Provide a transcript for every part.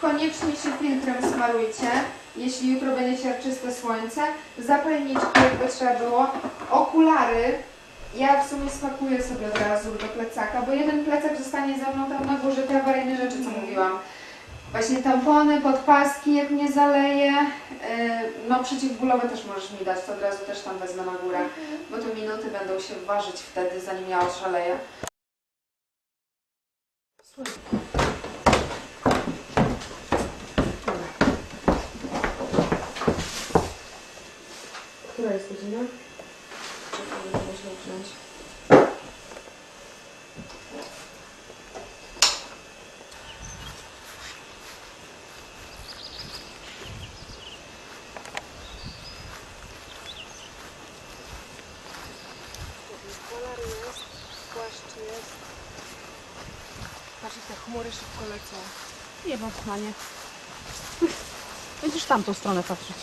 Koniecznie się filtrem smarujcie, jeśli jutro będzie siarczyste słońce. Zapalniczki, jakby trzeba było. Okulary. Ja w sumie spakuję sobie od razu do plecaka, bo jeden plecak zostanie ze mną tam na górze, te awaryjne rzeczy, co mówiłam. Właśnie tampony, podpaski, jak mnie zaleje. Yy, No przeciwbólowe też możesz mi dać, to od razu też tam wezmę na górę, bo te minuty będą się ważyć wtedy, zanim ja oszaleję. Która godzina? Można wziąć. Polar jest, płaszcz jest. Jak te chmury szybko lecą. Nie mam pchanie. Będziesz tamtą stronę patrzeć.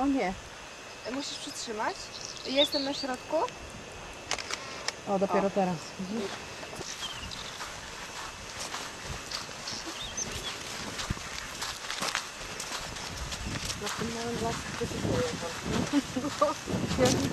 No nie. Musisz przytrzymać. Jestem na środku. O, dopiero teraz. Widzisz? Na tym małym wysypuję to. Jak mi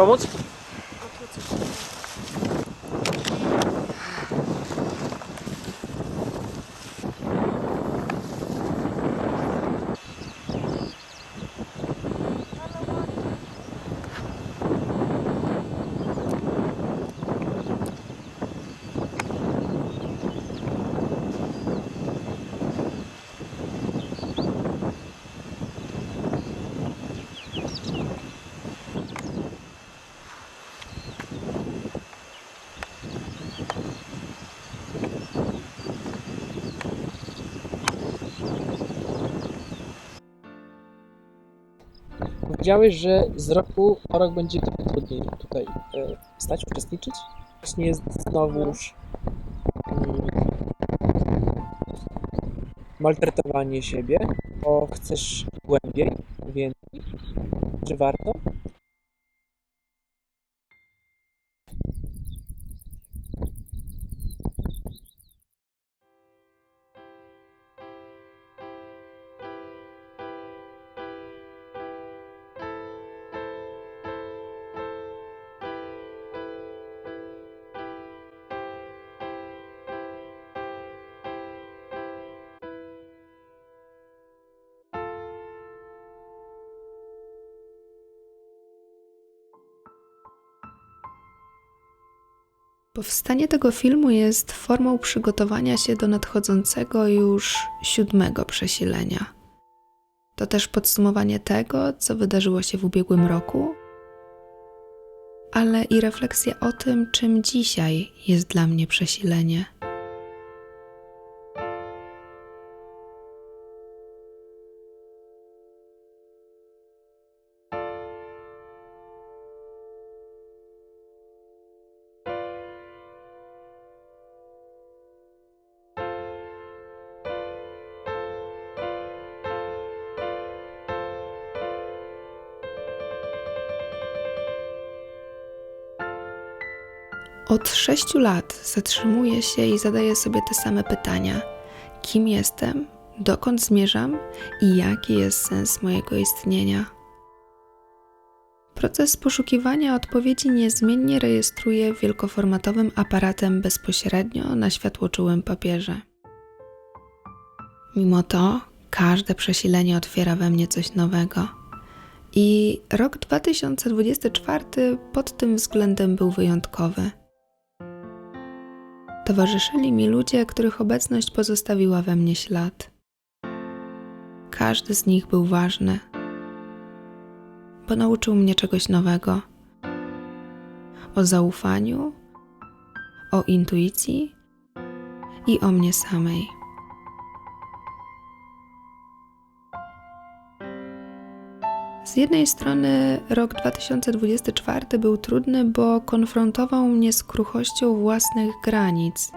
Pomóc? Powiedziałeś, że z roku na rok będzie trudniej tutaj e, stać, uczestniczyć. Właśnie jest znowuż mm, maltretowanie siebie, bo chcesz głębiej, więcej, czy warto? Powstanie tego filmu jest formą przygotowania się do nadchodzącego już siódmego przesilenia. To też podsumowanie tego, co wydarzyło się w ubiegłym roku, ale i refleksja o tym, czym dzisiaj jest dla mnie przesilenie. Od sześciu lat zatrzymuję się i zadaję sobie te same pytania: kim jestem, dokąd zmierzam i jaki jest sens mojego istnienia. Proces poszukiwania odpowiedzi niezmiennie rejestruję wielkoformatowym aparatem bezpośrednio na światłoczułym papierze. Mimo to każde przesilenie otwiera we mnie coś nowego. I rok 2024 pod tym względem był wyjątkowy. Towarzyszyli mi ludzie, których obecność pozostawiła we mnie ślad. Każdy z nich był ważny. bo nauczył mnie czegoś nowego. O zaufaniu, o intuicji i o mnie samej. Z jednej strony rok 2024 był trudny, bo konfrontował mnie z kruchością własnych granic.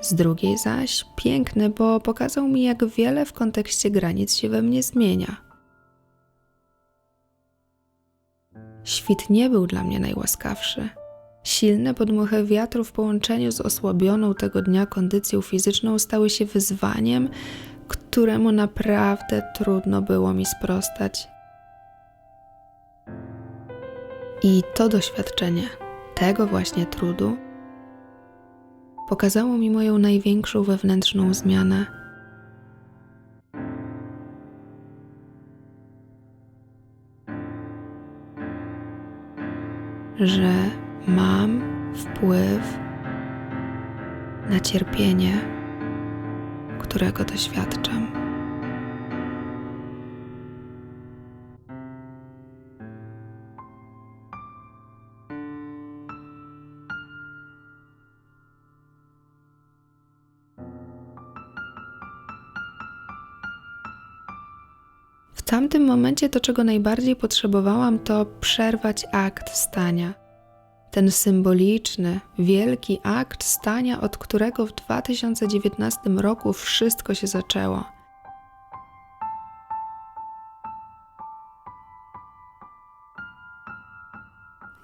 Z drugiej zaś piękny, bo pokazał mi, jak wiele w kontekście granic się we mnie zmienia. Świt nie był dla mnie najłaskawszy. Silne podmuchy wiatru w połączeniu z osłabioną tego dnia kondycją fizyczną stały się wyzwaniem, któremu naprawdę trudno było mi sprostać. I to doświadczenie tego właśnie trudu pokazało mi moją największą wewnętrzną zmianę. Że mam wpływ na cierpienie, którego doświadczam. W tamtym momencie to, czego najbardziej potrzebowałam, to przerwać akt stania. Ten symboliczny, wielki akt stania, od którego w 2019 roku wszystko się zaczęło.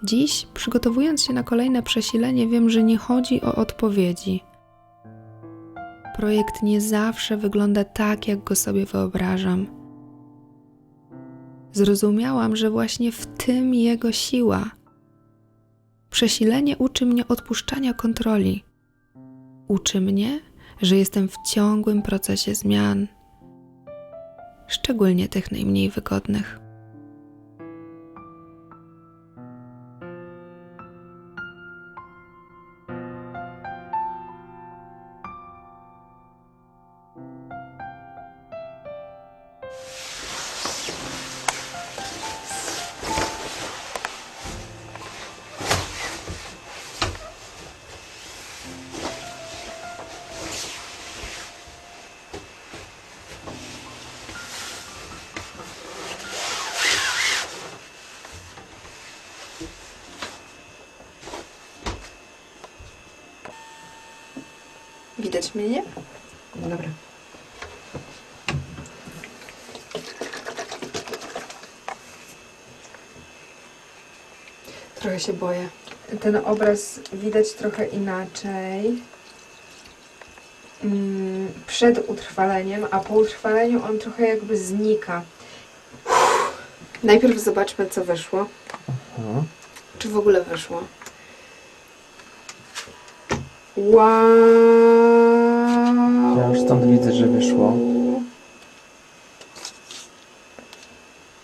Dziś, przygotowując się na kolejne przesilenie, wiem, że nie chodzi o odpowiedzi. Projekt nie zawsze wygląda tak, jak go sobie wyobrażam. Zrozumiałam, że właśnie w tym jego siła. Przesilenie uczy mnie odpuszczania kontroli. Uczy mnie, że jestem w ciągłym procesie zmian, szczególnie tych najmniej wygodnych. Widać mnie, nie? Dobra. Trochę się boję. Ten obraz widać trochę inaczej. Mm, Przed utrwaleniem, a po utrwaleniu on trochę jakby znika. Najpierw zobaczmy, co wyszło. Aha. Czy w ogóle wyszło? Wow! Ja już stąd widzę, że wyszło.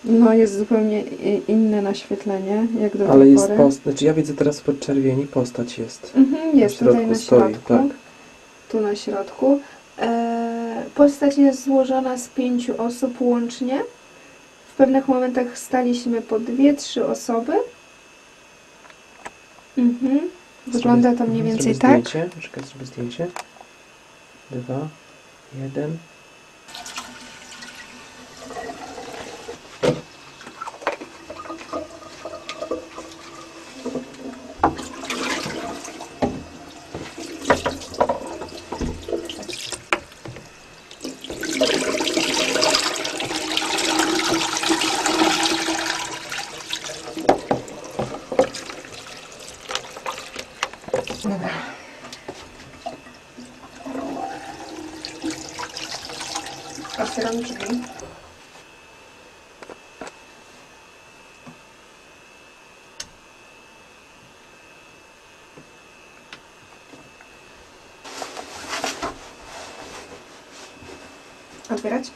No, jest zupełnie inne naświetlenie, jak do Ale jest pory. post... Znaczy ja widzę teraz pod czerwieni postać jest. Mhm, jest środku tutaj na stoi, środku. tak. Tu na środku. E, postać jest złożona z pięciu osób łącznie. W pewnych momentach staliśmy po dwie, trzy osoby. Mhm. Wygląda to mniej więcej zrobię tak. Zdjęcie. Czekaj, zrobię zdjęcie. Dwa, jeden. А тебе. Отбирать?